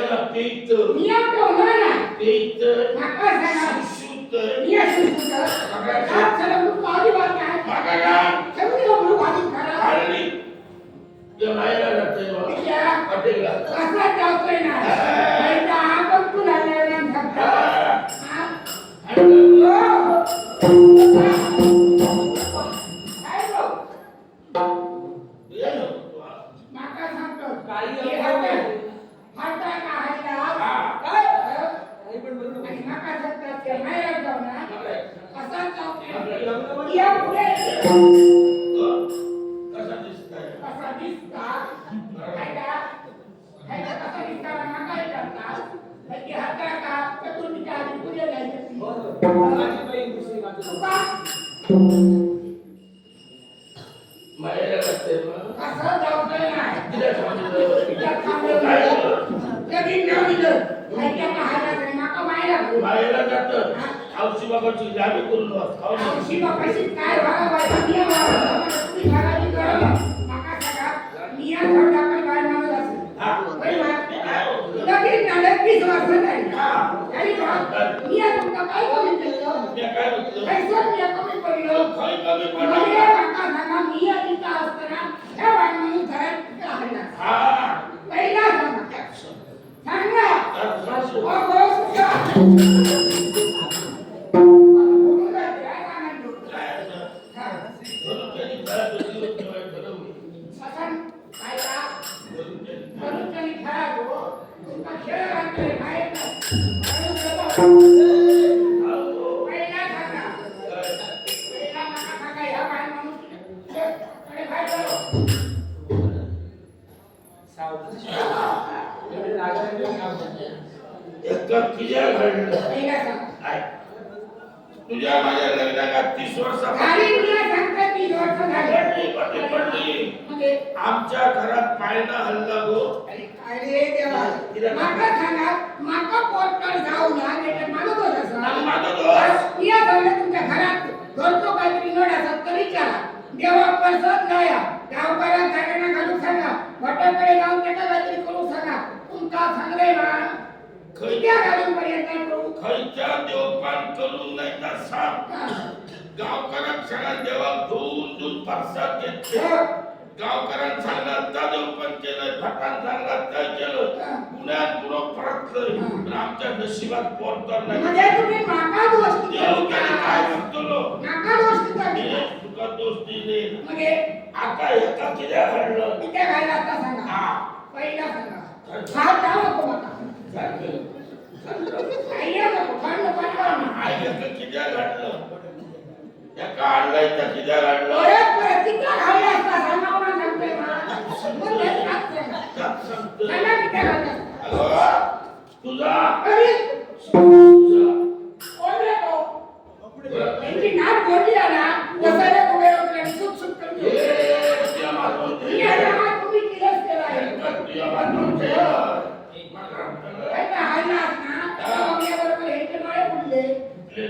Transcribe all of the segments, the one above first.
Ela peita. Minha comana. Peita. Na casa. Chuta. Minha chuta. Magagá. Sabe o pau de batalha. Magagá. Sabe o meu pau de cara. Ali. Eu não era da tua. Já. Até lá. Casa da tua. पण तुला नेणार धक्का. हा? हो. काय गो? माका सांगतो काही हे अवघड हात- हात का हायला? हा. काय? काही पण बरोबर आणि माका सांगतात ते माहेरात जाऊ ना कसा जातोय लग्न या पुढे कसा दिसतंय कसा दिसता काय का काय का कसा दिसता ना काय करतात त्याची हात का चतुर्थीच्या आधी पूजा घ्यायची बरोबर माझी बहीण दुसरी माझी तू बहीण. का मायला जातंय बा. कसं जाऊतोय नाही तिला सांगितलं. तिच्या थांबलं काय नाही. झालं? लगीन नाव दिलं माहिती का हायला तरी माका मायला घालू. मायला जातं औषधी बाबाची जागी करून बस. खाऊ नका. औषधी बापाशी काय व्हावं बाई, नियम व्हावं. तुम्ही घराची गरज आहे. माका सांगा, नियम धड दाखल बाहेर माणूस असेल. हा. होय बा? काय होतं? लगीन झालं वीस वर्ष झाली. हा. नियम तुमचा काय कमी केलं? मी? पैसे नियम कमी पडलं. पडलं. माका सांगा, नियम इथं असताना हे बाई माणूस घरात कुठं राहिला? हा. पहिला सांगा. सांगा. हो, हो, खेळ तुझ्या? तुझ्या माझ्या लग्नाला तीस वर्ष तीस वर्ष झाली. आमच्या घरात पायना हल्ला गो अरे, देवा. माका सांगा, माका पोटकर जाऊ ना, असा. दोष या जाऊन तुमच्या घरात. घरचो काहीतरी नोड असत तर विचारा. देवा परसत नाही गावकऱ्यात सगळ्यांना घालून सांगा. भटाकडे जाऊन त्याला काहीतरी करू सांगा. तुमका सांगले ना घालून पर्यंत करू. खयच्या देवपान करून नाही तर सांग गावकऱ्यात सगळ्या देवाक धुवून धुवून प्रसाद घेतले गावकऱ्यात सांगणार त्या देवपान केलं भटान सांगणार त्या केलं पुण्यात पुढं परतलं पण आमच्या नशिबात पोरतर नाही. म्हणजे तुम्ही माका दोष देव त्याने काय देता. म्हणतो लो? माका दोष देता हे तुम्ही. तुका दोष दिले म्हणजे? आता एका किती घडलं. किती घायला आता सांगा? हा. पहिला सांगा. हा जाऊ नको माका आई नको भांडण पाठवा आई एका किती घडलं. एका आणलंय त्या किती घडलं. डोळे फुटले. आपले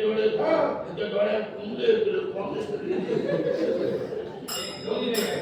डोळे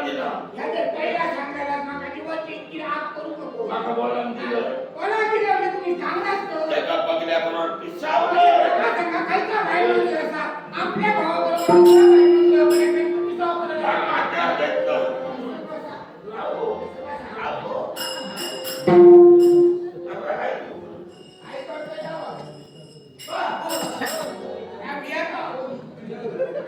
दिला माका बोला दिलं त्याचा बघल्याबरोबर पिसावलं.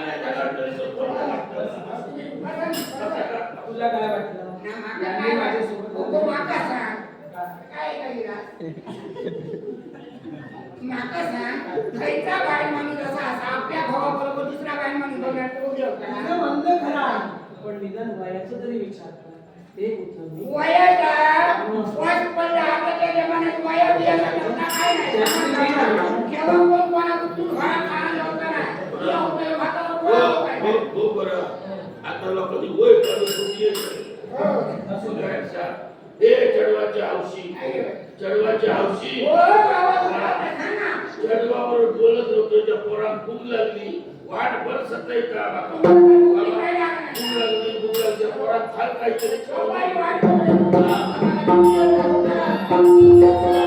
नाही देणार तरी लागतं. तुला काय वाटलं यांनी माझ्यासोबत माका सांग खयचा बाय माणूस असा असा आपल्या भावाबरोबर दुसरा बाय माणूस बघण्यात तो उद्योग पण निदान वयाचं तरी विचार कर ते मी वयाचा वास पडला आताच्या जमान्यात वया बियाचा धंदा काय नाही सुटी येते. हो. चढवाची हौशी. चढवाची हौशी. चढवावर बोलत होतो त्या पोरात भूक लागली. वाट भर सताई का लागली भूक लागली पोरात खाल काहीतरी खाऊ.